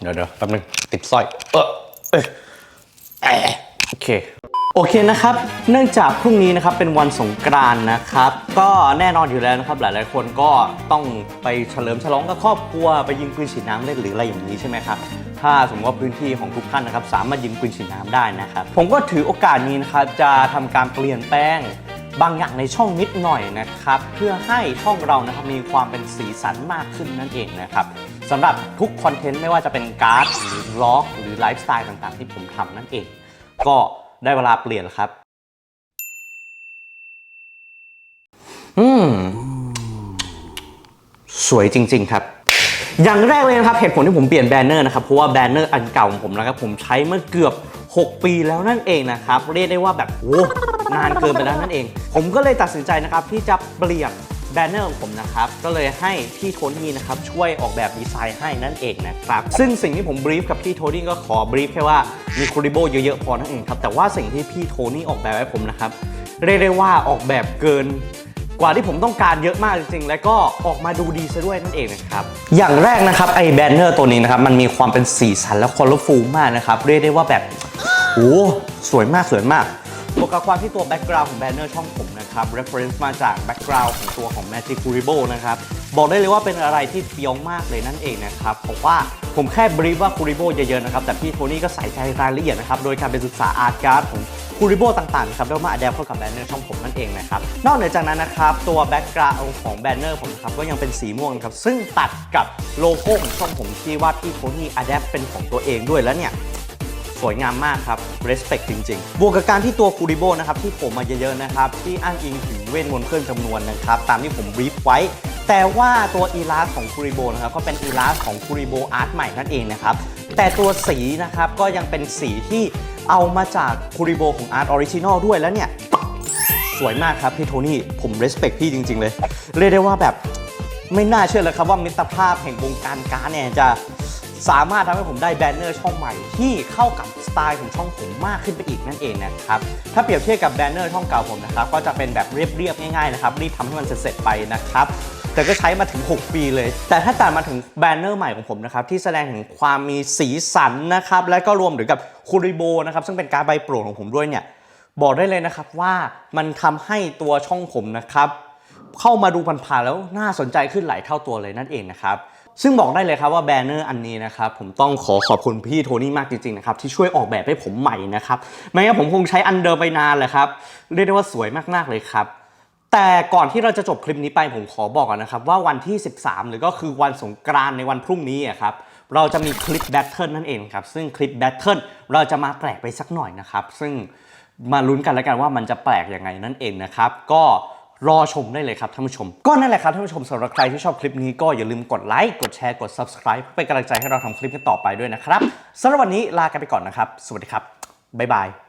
เดี๋ยวเดี๋ยวแป๊บนึงติดสร้อยเออเอยแอะโอเค โอเคนะครับ เนื่องจากพรุ่งนี้นะครับเป็นวันสงกรานต์นะครับ ก็แน่นอนอยู่แล้วนะครับ หลายๆคนก็ต้องไปเฉลิมฉลองกับครอบครัวไปยิงปืนฉีดน้ำเล่นหรืออะไรอย่างนี้ใช่ไหมครับ ถ้าสมมติว่าพื้นที่ของทุกท่านนะครับ สามารถยิงปืนฉีดน้ำได้นะครับ ผมก็ถือโอกาสนี้นะครับจะทำการเปลี่ยนแปลง บางอย่างในช่องนิดหน่อยนะครับ เพื่อให้ช่องเรานะครับมีความเป็นสีสันมากขึ้นนั่นเองนะครับสำหรับทุกคอนเทนต์ไม่ว่าจะเป็นการ์ดหรือล็อก หรือไลฟ์สไตล์ต่างๆ ที่ผมทำนั่นเอง ก็ได้เวลาเปลี่ยนแล้วครับ อืม สวยจริง ๆ ครับอย่างแรกเลยนะครับเหตุผลที่ผมเปลี่ยนแบนเนอร์นะครับเพราะว่าแบนเนอร์อันเก่าของผมนะครับผมใช้เมื่อเกือบ 6 ปีแล้วนั่นเองนะครับ เรียกได้ว่าแบบโอ้ นานเกินไปแล้วนั่นเอง ผมก็เลยตัดสินใจนะครับที่จะเปลี่ยนแบนเนอร์ของผมนะครับ ก็เลยให้พี่โทนี่นะครับช่วยออกแบบดีไซน์ให้นั่นเองนะครับ ซึ่งสิ่งที่ผมบรีฟกับพี่โทนี่ก็ขอบรีฟแค่ว่ามีคูริโบเยอะๆพอนั่นเองครับ แต่ว่าสิ่งที่พี่โทนี่ออกแบบให้ผมนะครับเรียกได้ว่าออกแบบเกินกว่าที่ผมต้องการเยอะมากจริงๆ และก็ออกมาดูดีซะด้วยนั่นเองนะครับ อย่างแรกนะครับไอ้แบนเนอร์ตัวนี้นะครับมันมีความเป็นสีสันและคอลร์ฟูมากนะครับเรียกได้ว่าแบบโอ้สวยมากสวยมาก บวกกับความที่ตัวแบ็กกราวน์ของแบนเนอร์ช่องผมนะครับ reference มาจากแบ็กกราวน์ของตัวของ Magic c u r i b o นะครับบอกได้เลยว่าเป็นอะไรที่เฟี้ยวมากเลยนั่นเองนะครับเพราะว่าผมแค่บรีฟว่าคูริโบเยอะๆนะครับแต่พี่โทนี่ก็ใส่ใจรายละเอียดนะครับโดยการไปศึกษาอาร์ตการ์ดของคูริโบต่างๆครับแล้วมาอัดแอปเข้ากับแบนเนอร์ช่องผมนั่นเองนะครับนอกเหนือจากนั้นนะครับตัวแบ็กกราวน์ของแบนเนอร์ผมนะครับก็ยังเป็นสีม่วงนะครับซึ่งตัดกับโลโก้ของช่องผมที่ว่าที่โทนี่อัดแอปเป็นของตัวเองด้วยแล้วเนี่ย สวยงามมากครับ respect จริงๆ บวกกับการที่ตัวคูริโบนะครับที่ผมมาเยอะๆนะครับ ที่อ้างอิงถึงเวทมนต์เครื่องจำนวนนะครับ ตามที่ผมบรีฟไว้ แต่ว่าตัวอีลาสของคูริโบนะครับก็เป็นอีลาสของคูริโบอาร์ตใหม่นั่นเองนะครับ แต่ตัวสีนะครับก็ยังเป็นสีที่เอามาจากคูริโบของอาร์ตออริจินอลด้วยแล้วเนี่ยสวยมากครับพี่โทนี่ ผม respect พี่จริง ๆ เลย เรียกได้ว่าแบบไม่น่าเชื่อเลยครับว่ามิตรภาพแห่งวงการการดเนี่ยจะ สามารถทำให้ผมได้แบนเนอร์ช่องใหม่ที่เข้ากับสไตล์ของช่องผมมากขึ้นไปอีกนั่นเองนะครับถ้าเปรียบเทียบกับแบนเนอร์ช่องเก่าผมนะครับก็จะเป็นแบบเรียบๆง่ายๆนะครับรีบทำให้มันเสร็จๆไปนะครับแต่ก็ใช้มาถึง 6 ปีเลย แต่ถ้าตัดมาถึงแบนเนอร์ใหม่ของผมนะครับที่แสดงถึงความมีสีสันนะครับและก็รวมถึงกับคูริโบนะครับซึ่งเป็นการใบโปรดของผมด้วยเนี่ยบอกได้เลยนะครับว่ามันทำให้ตัวช่องผมนะครับเข้ามาดูผ่านๆแล้วน่าสนใจขึ้นหลายเท่าตัวเลยนั่นเองนะครับ ซึ่งบอกได้เลยครับว่าแบนเนอร์อันนี้นะครับผมต้องขอขอบคุณพี่โทนี่มากจริงๆนะครับที่ช่วยออกแบบให้ผมใหม่นะครับไม่งั้นผมคงใช้อันเดิมไปนานแหละครับเรียกได้ว่าสวยมากๆเลยครับแต่ก่อนที่เราจะจบคลิปนี้ไปผมขอบอกก่อนนะครับว่าวันที่ 13 หรือก็คือวันสงกรานในวันพรุ่งนี้ครับเราจะมีคลิปแบทเทิลนั่นเองครับซึ่งคลิปแบทเทิลเราจะมาแปลกไปสักหน่อยนะครับซึ่งมาลุ้นกันแล้วกันว่ามันจะแปลกยังไงนั่นเองนะครับก็ รอชมได้เลยครับท่านผู้ชม ก็นั่นแหละครับท่านผู้ชมสำหรับใครที่ชอบคลิปนี้ก็อย่าลืมกดไลค์กดแชร์กด subscribe เป็นกำลังใจให้เราทำคลิปกันต่อไปด้วยนะครับสำหรับวันนี้ลากันไปก่อนนะครับ สวัสดีครับบ๊ายบาย